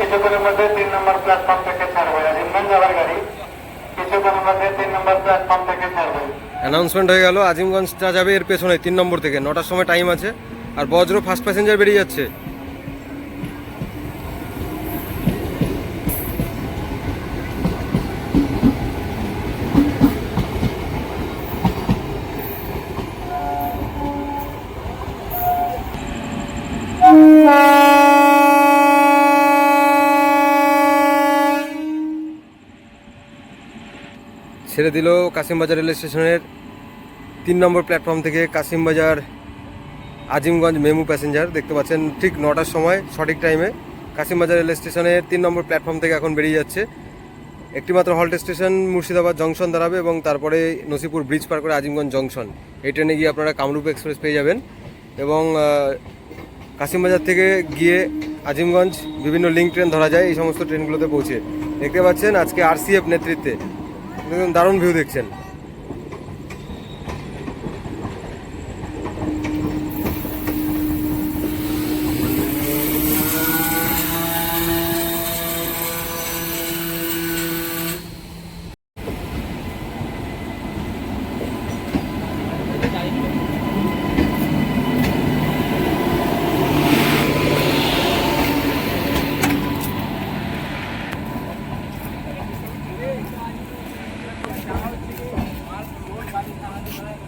কিছুক্ষণের মধ্যে তিন নম্বর প্ল্যাটফর্ম থেকে ছাড়বে। আর ইন্ধন যাওয়ার গাড়ি কিছুক্ষণের মধ্যে তিন নম্বর প্ল্যাটফর্ম থেকে ছাড়বে। অ্যানাউন্সমেন্ট হয়ে গেল, আজিমগঞ্জটা যাবে এর পেছনে, তিন নম্বর থেকে। নটার সময় টাইম আছে, আর বজ্র ফার্স্ট প্যাসেঞ্জার বেরিয়ে যাচ্ছে। ছেড়ে দিল কাশিমবাজার রেল স্টেশনের। তিন নম্বর প্ল্যাটফর্ম থেকে কাশিমবাজার আজিমগঞ্জ মেমু প্যাসেঞ্জার দেখতে পাচ্ছেন ঠিক নটার সময় সঠিক টাইমে কাশিমবাজার রেল স্টেশনের তিন নম্বর প্ল্যাটফর্ম থেকে এখন বেরিয়ে যাচ্ছে। একটিমাত্র হল্ট স্টেশন মুর্শিদাবাদ জংশন দাঁড়াবে এবং তারপরে নসিপুর ব্রিজ পার করে আজিমগঞ্জ জংশন। এই ট্রেনে গিয়ে আপনারা কামরূপ এক্সপ্রেস পেয়ে যাবেন। এবং আহ, কাশিমবাজার থেকে গিয়ে আজিমগঞ্জ বিভিন্ন লিঙ্ক ট্রেন ধরা যায় এই সমস্ত ট্রেনগুলোতে পৌঁছে। দেখতে পাচ্ছেন আজকে আরসিএফ নেতৃত্বে দারুণ ভিউ দেখছেন। much.